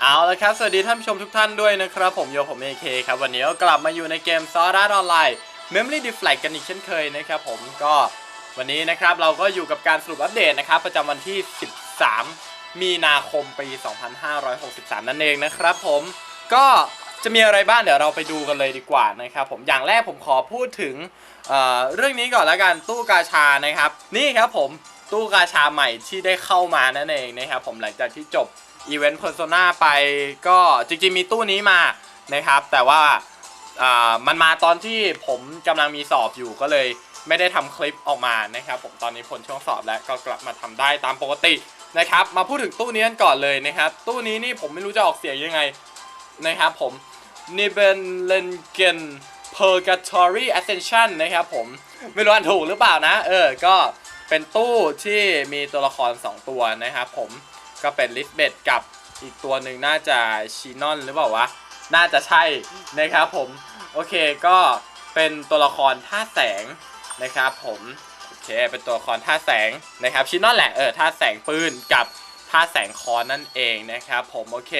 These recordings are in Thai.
เอาละครับ สวัสดีท่านผู้ชมทุกท่านด้วยนะครับ ผมโยผมเอเคครับ วันนี้ก็กลับมาอยู่ในเกมซอร์ดออนไลน์ Memory Deflect กันอีกเช่นเคยนะครับผมก็วันนี้นะครับเราก็อยู่กับการสรุปอัปเดตนะครับ ประจำวันที่ 13 มีนาคมปี 2563 นั่นเองนะครับผมก็จะมีอะไรบ้างเดี๋ยวเราไปดูกันเลยดีกว่านะครับผมอย่างแรกผมขอพูดถึงเเรื่องนี้ก่อนละกันตู้กาชานะครับ นี่ครับผมตู้กาชาใหม่ที่ได้เข้ามานั่นเองนะครับผมหลังจากที่จบ อีเวนต์ Persona ไปก็จริงๆมีตู้นี้มานะครับ แต่ว่าอ่ามันมาตอนที่ผมกำลังมีสอบอยู่ก็เลยไม่ได้ทำคลิปออกมานะครับ ผมตอนนี้ผลช่วงสอบแล้วก็กลับมาทำได้ตามปกตินะครับ มาพูดถึงตู้นี้กันก่อนเลยนะครับ ตู้นี้นี่ผมไม่รู้จะออกเสียงยังไงนะครับผม n i b e n l e n g e n Purgatory Ascension นะครับผมไม่รู้อ่านถูกหรือเปล่านะ เออ ก็เป็นตู้ที่มีตัวละคร 2 ตัวนะครับผม ก็เป็นลิสเบตกับอีกตัวหนึ่งน่าจะชีนอนหรือเปล่าวะ น่าจะใช่นะครับผม โอเคก็เป็นตัวละครท่าแสงนะครับผมโอเคเป็นตัวละครท่าแสงนะครับชินอนแหละเออท่าแสงปืนกับท่าแสงคอนนั่นเองนะครับผมโอเค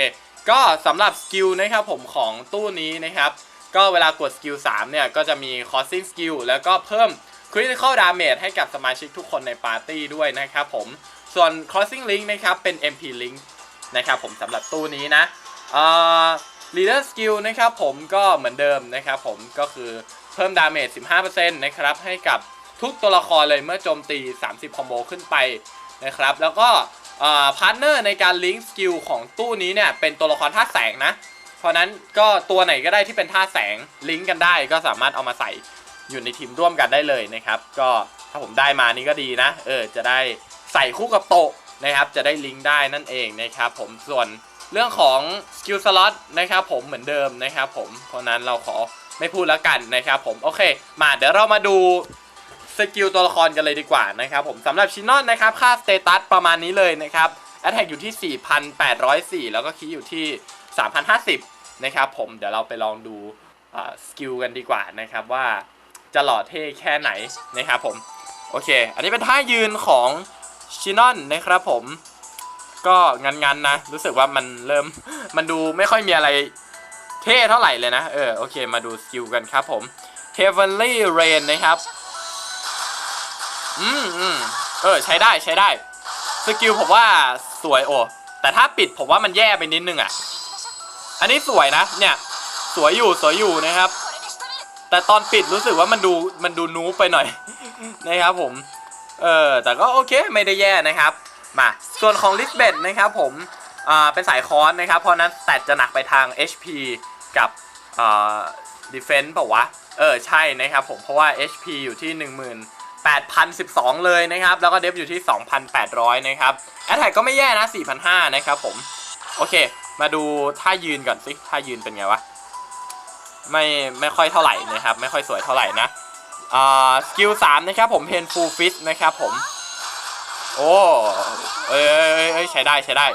ก็สำหรับสกิลนะครับผมของตู้นี้นะครับก็เวลากดสกิล3เนี่ยก็จะมี crossing skill แล้วก็เพิ่ม critical damage ให้กับสมาชิกทุกคนในปาร์ตี้ด้วยนะครับผม ส่วน crossing link นะครับ เป็น MP link นะครับผมสำหรับตู้นี้นะเอ่อ leader skill นะครับผมก็เหมือนเดิมนะครับผมก็คือเพิ่ม damage 15%นะครับให้กับทุกตัวละครเลยเมื่อโจมตี 30 คอมโบขึ้นไปนะครับ แล้วก็พาร์ทเนอร์ในการลิงก์สกิลของตู้นี้เนี่ยเป็นตัวละครท่าแสงนะ เพราะนั้นก็ตัวไหนก็ได้ที่เป็นท่าแสงลิงก์กันได้ ก็สามารถเอามาใส่อยู่ในทีมร่วมกันได้เลยนะครับ ก็ถ้าผมได้มานี่ก็ดีนะ เออจะได้ ใส่คู่กับโตะนะครับจะได้ลิงก์ได้นั่นเองนะครับผมส่วนเรื่องของสกิลสล็อตนะครับผมเหมือนเดิมนะครับผมเพราะนั้นเราขอไม่พูดแล้วกันนะครับผมโอเค มาเดี๋ยวเรามาดูสกิลตัวละครกันเลยดีกว่านะครับผมสำหรับชินอนนะครับค่าสเตตัสประมาณนี้เลยนะครับแอตแทกอยู่ที่ 4,804 แล้วก็คีย์อยู่ที่ 3,050 นะครับผมเดี๋ยวเราไปลองดูสกิลกันดีกว่านะครับว่าจะหล่อเท่แค่ไหนนะครับผมโอเค อันนี้เป็นท่ายืนของ ชินอนนะครับผม ก็งันๆนะ รู้สึกว่ามันเริ่ม มันดูไม่ค่อยมีอะไรเท่เท่าไหร่เลยนะ เออ โอเค มาดูสกิลกันครับผม Heavenly Rain นะครับ อืมอืมเออ ใช้ได้ใช้ได้ สกิลผมว่าสวยโอ้ แต่ถ้าปิดผมว่ามันแย่ไปนิดนึงอะ อันนี้สวยนะ เนี่ย สวยอยู่สวยอยู่นะครับ แต่ตอนปิดรู้สึกว่ามันดูมันดูนูไปหน่อย นะครับผม เออ แต่ก็โอเคไม่ได้แย่นะครับ มา ส่วนของลิสเบตนะครับผมอ่าเป็นสายคอนนะครับ เพราะนั้นแต่จะหนักไปทาง HP กับอ่า Defense เปล่าวะ เออ ใช่นะครับผม เพราะว่า HP อยู่ที่ 18,012 เลยนะครับ แล้วก็เดฟอยู่ที่ 2,800 นะครับ แอตแทกก็ไม่แย่นะ 4,500 นะครับผม โอเค มาดูท่ายืนก่อนสิ ท่ายืนเป็นไงวะ ไม่ ไม่ค่อยเท่าไหร่นะครับ ไม่ค่อยสวยเท่าไหร่นะ สกิล3นะครับผม Painful Fist นะครับผม โอ้เอ้ยเอ้ยเอ้ยใช้ได้ใช้ได้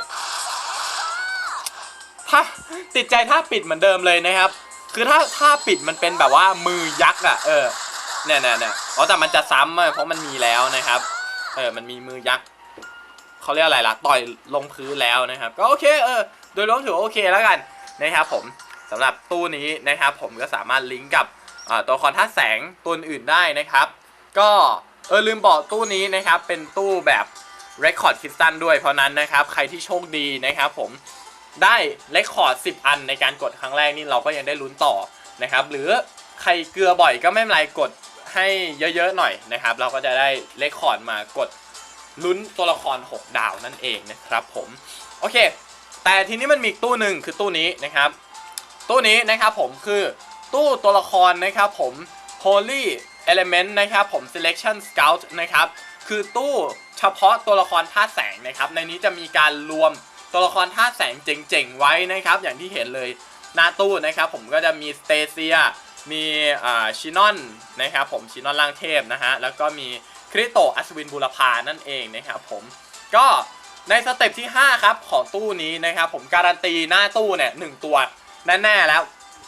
ถ้าติดใจถ้าปิดเหมือนเดิมเลยนะครับ คือถ้าถ้าปิดมันเป็นแบบว่ามือยักษ์อะเออเนี่ยเนี่ยเนี่ยอ๋อแต่มันจะซ้ำเพราะมันมีแล้วนะครับ เออมันมีมือยักษ์เขาเรียกอะไรล่ะต่อยลงพื้นแล้วนะครับ ก็โอเคเออโดยรวมถือโอเคแล้วกันนะครับผมสำหรับตู้นี้นะครับผมก็สามารถลิงก์กับ ตัวละคอนท่าแสงตัวอื่นได้นะครับ ก็เออลืมบอกตู้นี้นะครับ เป็นตู้แบบ Record c r y s t a l ด้วยเพราะนั้นนะครับ ใครที่โชคดีนะครับผมได้เลคคอร์ด10 อันในการกดครั้งแรกนี่เราก็ยังได้ลุ้นต่อนะครับ หรือใครเกลือบ่อยก็ไม่เป็นไรกดให้เยอะๆหน่อยนะครับ เราก็จะได้เลคคอร์ดมากดลุ้นตัวละคร 6 ดาวนั่นเองนะครับผมโอเค แต่ทีนี้มันมีตู้หนึ่งคือตู้นี้นะครับ ตู้นี้นะครับผมคือ ตู้ตัวละครนะครับผม Holy Element นะครับผม Selection Scout นะครับ คือตู้เฉพาะตัวละครธาตุแสงนะครับ ในนี้จะมีการรวมตัวละครธาตุแสงเจ๋งๆ ไว้นะครับ อย่างที่เห็นเลยหน้าตู้นะครับ ผมก็จะมีสเตเซีย มีชินอนนะครับผมชินอนล่างเทพนะฮะ แล้วก็มีคริโตอัศวินบุรพานั่นเองนะครับผมก็ในสเต็ปที่ 5 ครับ ของตู้นี้นะครับผมการันตีหน้าตู้เนี่ยหนึ่งตัวแน่ๆแล้ว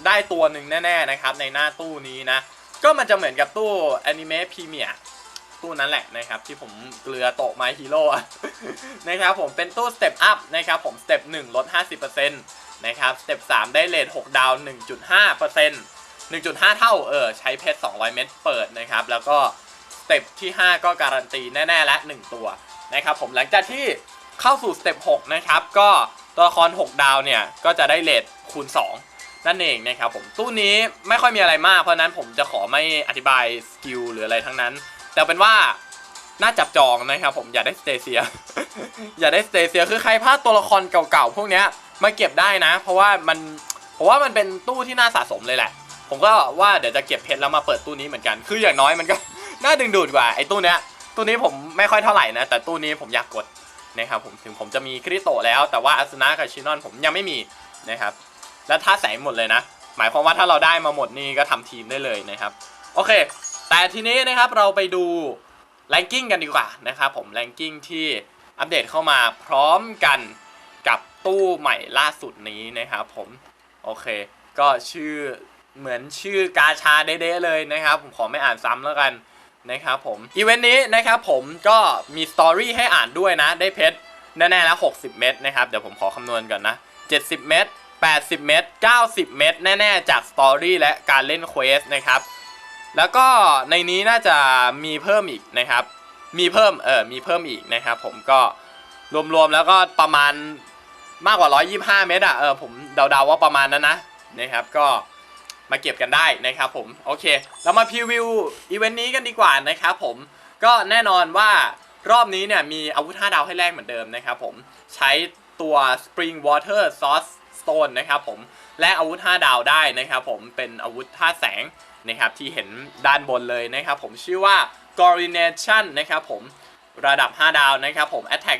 ได้ตัวหนึ่งแน่ๆนะครับในหน้าตู้นี้นะ ก็มันจะเหมือนกับตู้แอนิเมะพรีเมียร์ตู้นั้นแหละนะครับ ที่ผมเกลือโตะไมฮีโร่นะครับผมเป็นตู้สเต็ปอัพนะครับผมสเต็ป1ลด 50%นะครับสเต็ป3ได้เลท6ดาว 1.5% 1.5 เท่าเออใช้เพชร 200 เม็ดเปิดนะครับ แล้วก็สเต็ปที่ 5 ก็การันตีแน่ ๆ และ 1 ตัวนะครับผมหลังจากที่เข้าสู่สเต็ป6นะครับ ก็ตัวละคร 6 ดาวเนี่ย ก็จะได้เลทคูณ 2 นั่นเองนะครับผมตู้นี้ไม่ค่อยมีอะไรมาก เพราะนั้นผมจะขอไม่อธิบายสกิลหรืออะไรทั้งนั้น แต่เป็นว่าน่าจับจองนะครับผมอย่าได้สเตเซีย อย่าได้สเตเซียคือใครพลาดตัวละครเก่าๆพวกเนี้ยมาเก็บได้นะ เพราะว่ามันผมว่ามันเป็นตู้ที่น่าสะสมเลยแหละ ผมก็ว่าเดี๋ยวจะเก็บเพชรแล้วมาเปิดตู้นี้เหมือนกันคืออย่างน้อยมันก็ น่าดึงดูดกว่าไอ้ตู้เนี้ยตู้นี้ผมไม่ค่อยเท่าไหร่นะ แต่ตู้นี้ผมอยากกดนะครับผมถึงผมจะมีคริโตแล้วแต่ว่าอาสนะกับชินอนผมยังไม่มีนะครับ และท่าแสงหมดเลยนะ หมายความว่าถ้าเราได้มาหมดนี่ก็ทำทีมได้เลยนะครับ โอเค แต่ทีนี้นะครับเราไปดูแรงกิ้งกันดีกว่านะครับผมแรงกิ้งที่อัปเดตเข้ามาพร้อมกันกับตู้ใหม่ล่าสุดนี้นะครับผม โอเค ก็ชื่อเหมือนชื่อกาชาเด้ๆเลยนะครับ ผมขอไม่อ่านซ้ำแล้วกันนะครับผมอีเวนต์นี้นะครับผมก็มีสตอรี่ให้อ่านด้วยนะ ได้เพชรแน่ๆแล้ว 60 เม็ดนะครับ เดี๋ยวผมขอคำนวณก่อนนะ 70 เม็ด 80 เม็ด90 เม็ดแน่ ๆ จากสตอรี่และการเล่นเควสนะครับ แล้วก็ในนี้น่าจะมีเพิ่มอีกนะครับ มีเพิ่ม เออ มีเพิ่มอีกนะครับ ผมก็รวมๆแล้วก็ประมาณมากกว่า 125 เมตรอะเออ ผมเดาๆว่าประมาณนั้นนะ นะครับ ก็มาเก็บกันได้นะครับผม โอเค เรามาพรีวิวอีเวนต์นี้กันดีกว่านะครับผม ก็แน่นอนว่ารอบนี้เนี่ยมีอาวุธ5ดาวให้แลกเหมือนเดิมนะครับผม ใช้ตัว Spring Water Source Stone นะครับผมและอาวุธ 5 ดาวได้นะครับผมเป็นอาวุธท่าแสงนะครับที่เห็นด้านบนเลยนะครับผมชื่อว่า Coronation นะครับผมระดับ 5 ดาวนะครับผม Attack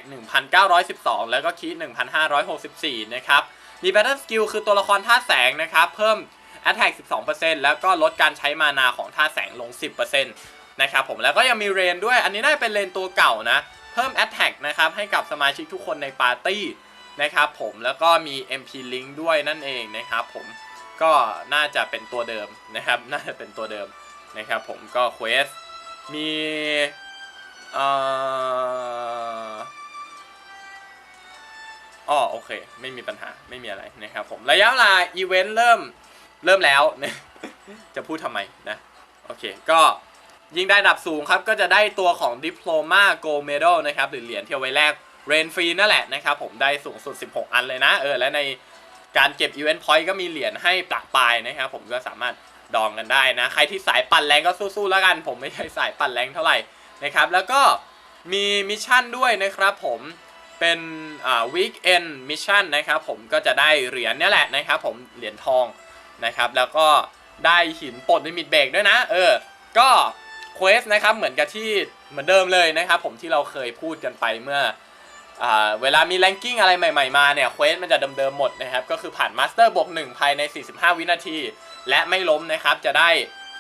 1912 แล้วก็คี1564 นะครับมี Battle Skill คือตัวละครท่าแสงนะครับเพิ่ม Attack 12%แล้วก็ลดการใช้มานาของท่าแสงลง 10%นะครับผมแล้วก็ยังมีเรนด้วยอันนี้น่าจะเป็นเรนตัวเก่านะ เพิ่ม Attack นะครับให้กับสมาชิกทุกคนในปาร์ตี้ นะครับผมแล้วก็มี MP Link ด้วยนั่นเองนะครับผมก็น่าจะเป็นตัวเดิมนะครับ น่าจะเป็นตัวเดิมนะครับผมก็เควสมีอ๋อโอเค ไม่มีปัญหาไม่มีอะไรนะครับผมระยะเวลาอีเวนต์เริ่มเริ่มแล้ว จะพูดทำไมนะโอเคก็ยิงได้ระดับสูงครับ ก็จะได้ตัวของ Diploma Gold Medal นะครับ หรือเหรียญที่เอาไว้แลก เรนฟรีนั่นแหละนะครับผมได้สูงสุด 16 อันเลยนะเออและในการเก็บ Event Point ก็มีเหรียญให้ปลักปลายนะครับผมก็สามารถดองกันได้นะ ใครที่สายปั่นแรงก็สู้ๆแล้วกัน ผมไม่ใช่สายปั่นแรงเท่าไหร่นะครับ แล้วก็มีมิชชั่นด้วยนะครับผมเป็นอ่า weekend mission นะครับผมก็จะได้เหรียญนี่แหละนะครับผมเหรียญทองนะครับ แล้วก็ได้หินปลดลิมิตเบรกด้วยนะ เออ ก็เควสนะครับเหมือนกับที่เหมือนเดิมเลยนะครับผมที่เราเคยพูดกันไปเมื่อ เวลามีแรงกิ้งอะไรใหม่ๆมาเนี่ยเควสมันจะเดิมๆหมดนะครับ ก็คือผ่านมาสเตอร์บวก1ภายใน 45 วินาที และไม่ล้มนะครับ จะได้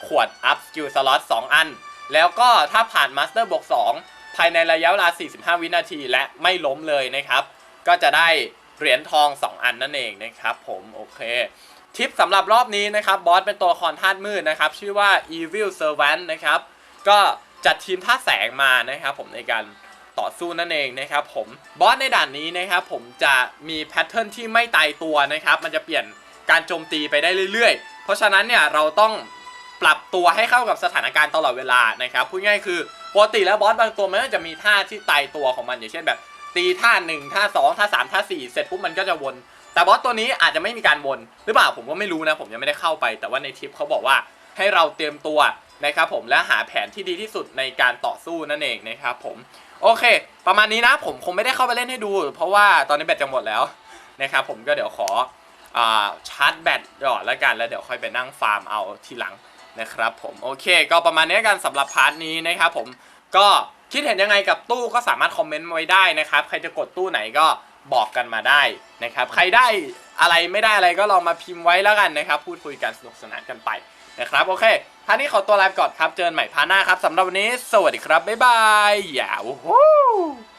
ขวดอัพสกิลสล็อต2อัน แล้วก็ถ้าผ่านมาสเตอร์บวก2ภายในระยะเวลา 45 วินาที และไม่ล้มเลยนะครับ ก็จะได้เหรียญทอง 2 อันนั่นเองนะครับผมโอเคทิปสำหรับรอบนี้นะครับบอสเป็นตัวละครธาตุมืดนะครับ ชื่อว่า Evil Servant นะครับ ก็จัดทีมท่าแสงมานะครับผมในการ ต่อสู้นั่นเองนะครับผมบอสในด่านนี้นะครับผมจะมีแพทเทิร์นที่ไม่ตายตัวนะครับมันจะเปลี่ยนการโจมตีไปได้เรื่อยๆ เพราะฉะนั้นเนี่ยเราต้องปรับตัวให้เข้ากับสถานการณ์ตลอดเวลานะครับพูดง่ายคือปกติแล้วบอสบางตัวมันก็จะมีท่าที่ตายตัวของมันอย่างเช่นแบบ ตีท่า1ท่า2ท่า3ท่า4เสร็จปุ๊บมันก็จะวนแต่บอสตัวนี้อาจจะไม่มีการวนหรือเปล่าผมก็ไม่รู้นะผมยังไม่ได้เข้าไป แต่ว่าในทิปเขาบอกว่าให้เราเตรียมตัวนะครับผมและหาแผนที่ดีที่สุดในการต่อสู้นั่นเองนะครับผม โอเค ประมาณนี้นะผมคงไม่ได้เข้าไปเล่นให้ดู เพราะว่าตอนนี้แบตจะหมดแล้วนะครับผมก็เดี๋ยวขออชาร์จแบตก่อนแล้วกันแล้วเดี๋ยวค่อยไปนั่งฟาร์มเอาทีหลังนะครับผมโอเค ก็ประมาณนี้กันสำหรับพาร์ทนี้นะครับผมก็คิดเห็นยังไงกับตู้ก็สามารถคอมเมนต์ไว้ได้นะครับใครจะกดตู้ไหนก็บอกกันมาได้นะครับใครได้อะไรไม่ได้อะไรก็ลองมาพิมพ์ไว้แล้วกันนะครับ พูดคุยกันสนุกสนานกันไปนะครับโอเค พาร์ทนี้ขอตัวลาไปก่อนครับ เจอกันใหม่พาร์ทหน้าครับสำหรับวันนี้ สวัสดีครับ บ๊ายบายอย่าวู้